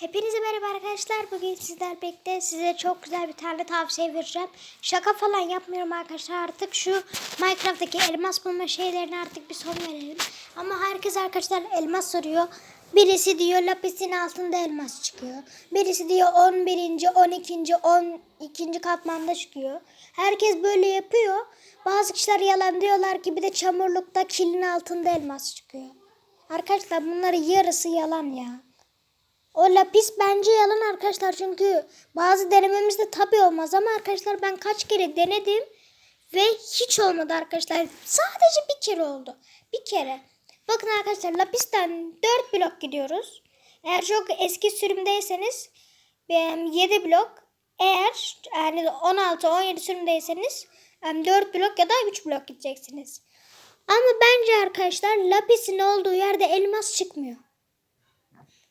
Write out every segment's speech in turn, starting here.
Hepinize merhaba arkadaşlar. Bugün sizler birlikte size çok güzel bir tane tavsiye vereceğim. Şaka falan yapmıyorum arkadaşlar. Artık şu Minecraft'taki elmas bulma şeylerine artık bir son verelim. Ama herkes arkadaşlar elmas soruyor. Birisi diyor lapisin altında elmas çıkıyor. Birisi diyor 11. 12. 12. katmanda çıkıyor. Herkes böyle yapıyor. Bazı kişiler yalan diyorlar ki bir de çamurlukta kilin altında elmas çıkıyor. Arkadaşlar bunların yarısı yalan ya. O lapis bence yalan arkadaşlar çünkü bazı denememizde tabi olmaz ama arkadaşlar ben kaç kere denedim ve hiç olmadı arkadaşlar. Sadece bir kere oldu. Bir kere. Bakın arkadaşlar lapisten 4 blok gidiyoruz. Eğer çok eski sürümdeyseniz 7 blok. Eğer yani 16-17 sürümdeyseniz 4 blok ya da 3 blok gideceksiniz. Ama bence arkadaşlar lapisin olduğu yerde elmas çıkmıyor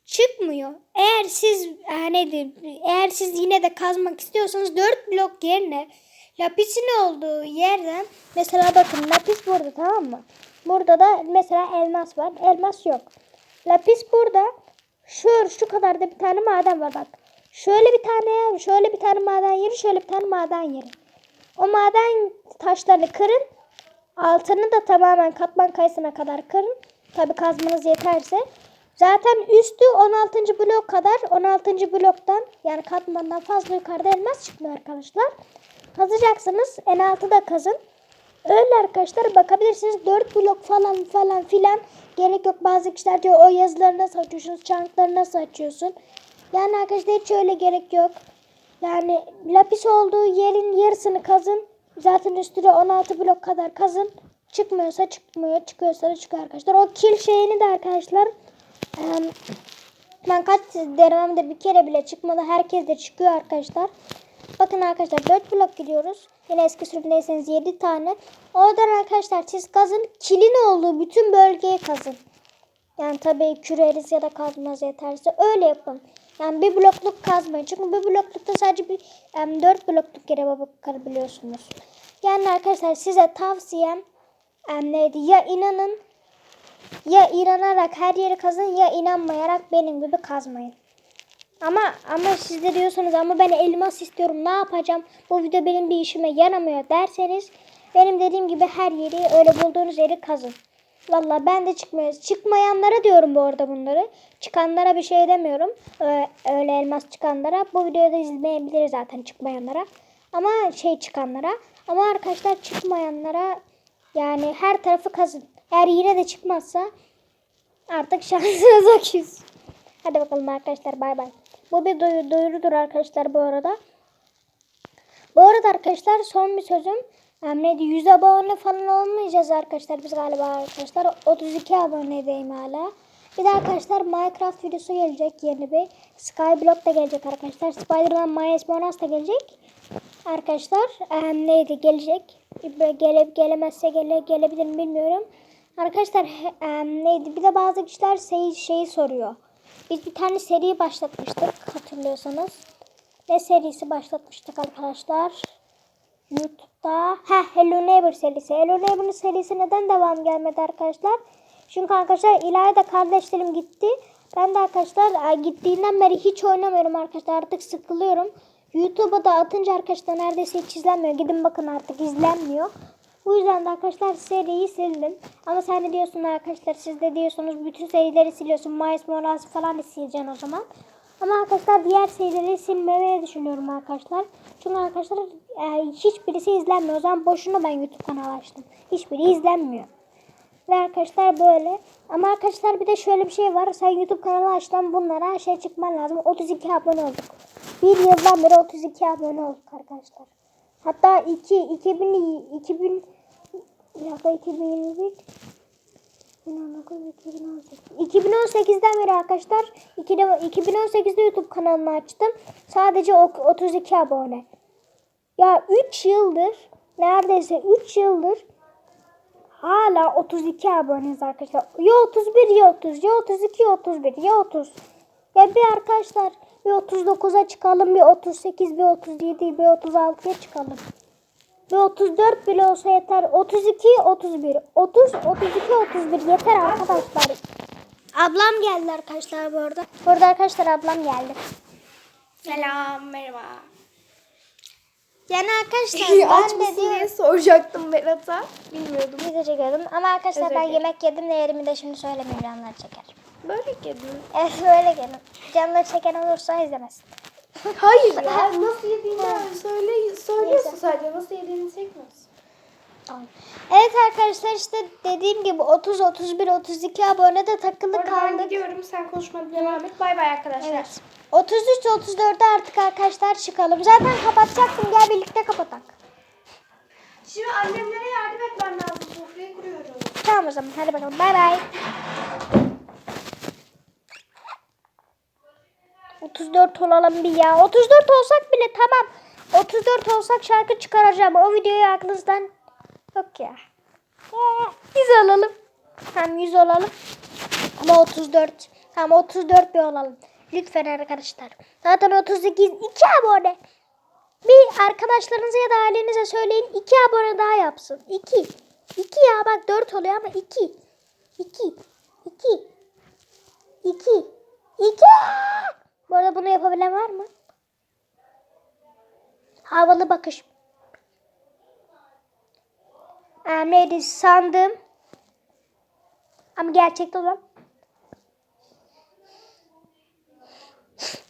çıkmıyor. Eğer siz hani eğer siz yine de kazmak istiyorsanız 4 blok yerine lapisin olduğu yerden mesela bakın lapis burada tamam mı? Burada da mesela elmas var. Elmas yok. Lapis burada. Şu şu kadar da bir tane maden var bak. Şöyle bir tane şöyle bir tane maden yeri, şöyle bir tane maden yeri. O maden taşlarını kırın. Altını da tamamen katman kayısına kadar kırın. Tabi kazmanız yeterse. Zaten üstü 16. blok kadar 16. bloktan yani katmandan fazla yukarıda elmas çıkmıyor arkadaşlar. Kazacaksınız en altı da kazın. Öyle arkadaşlar bakabilirsiniz 4 blok falan falan filan gerek yok. Bazı kişiler diyor o yazıları nasıl açıyorsunuz, çankları nasıl açıyorsun. Yani arkadaşlar hiç öyle gerek yok. Yani lapis olduğu yerin yarısını kazın. Zaten üstüne 16 blok kadar kazın. Çıkmıyorsa çıkmıyor, çıkıyorsa da çıkıyor arkadaşlar. O kil şeyini de arkadaşlar ben kaç denememde bir kere bile çıkmadı. Herkes de çıkıyor arkadaşlar. Bakın arkadaşlar 4 blok gidiyoruz. Yine eski sürümdeyseniz 7 tane. Oradan arkadaşlar siz kazın. Kilin olduğu bütün bölgeyi kazın. Yani tabii küreriz ya da kazmaz yeterse öyle yapın. Yani bir blokluk kazmayın. Çünkü bir bloklukta sadece bir um, 4 blokluk yere bakabiliyorsunuz. Yani arkadaşlar size tavsiyem um, neydi? Ya inanın ya inanarak her yeri kazın ya inanmayarak benim gibi kazmayın. Ama ama siz de diyorsanız ama ben elmas istiyorum ne yapacağım? Bu video benim bir işime yaramıyor derseniz benim dediğim gibi her yeri öyle bulduğunuz yeri kazın. Valla ben de çıkmıyor. Çıkmayanlara diyorum bu arada bunları. Çıkanlara bir şey demiyorum. Öyle elmas çıkanlara. Bu videoda izlemeyebilir zaten çıkmayanlara. Ama şey çıkanlara. Ama arkadaşlar çıkmayanlara yani her tarafı kazın. Eğer yine de çıkmazsa artık şansınıza küs. Hadi bakalım arkadaşlar bay bay. Bu bir duy duyurudur arkadaşlar bu arada. Bu arada arkadaşlar son bir sözüm. Yani neydi 100 abone falan olmayacağız arkadaşlar biz galiba arkadaşlar. 32 abonedeyim hala. Bir de arkadaşlar Minecraft videosu gelecek yeni bir. Skyblock da gelecek arkadaşlar. Spiderman Miles Morales da gelecek. Arkadaşlar um, neydi gelecek. Gelip gelemezse gele, gelebilir mi bilmiyorum. Arkadaşlar um, neydi bir de bazı kişiler şey, şeyi soruyor. Biz bir tane seri başlatmıştık hatırlıyorsanız. Ne serisi başlatmıştık arkadaşlar? YouTube'da. Ha Hello Neighbor serisi. Hello Neighbor'ın serisi neden devam gelmedi arkadaşlar? Çünkü arkadaşlar İlayda kardeşlerim gitti. Ben de arkadaşlar gittiğinden beri hiç oynamıyorum arkadaşlar. Artık sıkılıyorum. YouTube'a da atınca arkadaşlar neredeyse hiç izlenmiyor. Gidin bakın artık izlenmiyor. Bu yüzden de arkadaşlar seriyi sildim. Ama sen de diyorsun arkadaşlar siz de diyorsunuz bütün serileri siliyorsun. Miles Morales falan da sileceksin o zaman. Ama arkadaşlar diğer serileri silmemeyi düşünüyorum arkadaşlar. Çünkü arkadaşlar e, hiçbirisi izlenmiyor. O zaman boşuna ben YouTube kanalı açtım. Hiçbiri izlenmiyor. Ve arkadaşlar böyle. Ama arkadaşlar bir de şöyle bir şey var. Sen YouTube kanalı açtın bunlara şey çıkman lazım. 32 abone olduk. Bir yıldan beri 32 abone olduk arkadaşlar. Hatta 2 2000 2000 bir dakika 2021 2018'den beri arkadaşlar 2018'de YouTube kanalımı açtım. Sadece 32 abone. Ya 3 yıldır neredeyse 3 yıldır hala 32 aboneyiz arkadaşlar. Ya 31 ya 30 ya 32 ya 31 ya 30. Ya bir arkadaşlar bir 39'a çıkalım bir 38 bir 37 bir 36'ya çıkalım. Ve 34 bile olsa yeter. 32, 31. 30, 32, 31 yeter arkadaşlar. Ablam geldi arkadaşlar bu arada. Burada arkadaşlar ablam geldi. Selam, merhaba. Yani arkadaşlar Aç ben de mısın diyorum. diye soracaktım Berat'a. Bilmiyordum. Video çekiyordum ama arkadaşlar Özür ben dilerim. yemek yedim de yerimi de şimdi söylemeyeyim canlar çeker. Böyle yedim. Evet böyle gelin. Canlar çeken olursa izlemesin. Hayır ya. Nasıl yediğini söyle, söylüyorsun Neyse. sadece. Nasıl yediğini çekmiyorsun. Evet arkadaşlar işte dediğim gibi 30, 31, 32 abone de takılı Orada ben kaldık. gidiyorum. Sen konuşmana devam et. Bay bay arkadaşlar. Evet. 33, 34'e artık arkadaşlar çıkalım. Zaten kapatacaktım. Gel birlikte kapatak. Şimdi annemlere yardım etmem lazım. Sofrayı kuruyorum. Tamam o zaman. Hadi bakalım. Bay bay. 34 olalım bir ya. 34 olsak bile tamam. 34 olsak şarkı çıkaracağım. O videoyu aklınızdan yok ya. Ee, 100 olalım. Tamam 100 olalım. Ama 34. Tamam 34 bir olalım. Lütfen arkadaşlar. Zaten 32 2 abone. Bir arkadaşlarınıza ya da ailenize söyleyin 2 abone daha yapsın. 2. 2 ya bak 4 oluyor ama 2. 2. 2. 2. 2. Bu arada bunu yapabilen var mı? Havalı bakış. Aa, neydi sandım. Ama gerçekte olan.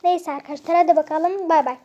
Neyse arkadaşlar hadi bakalım. Bay bay.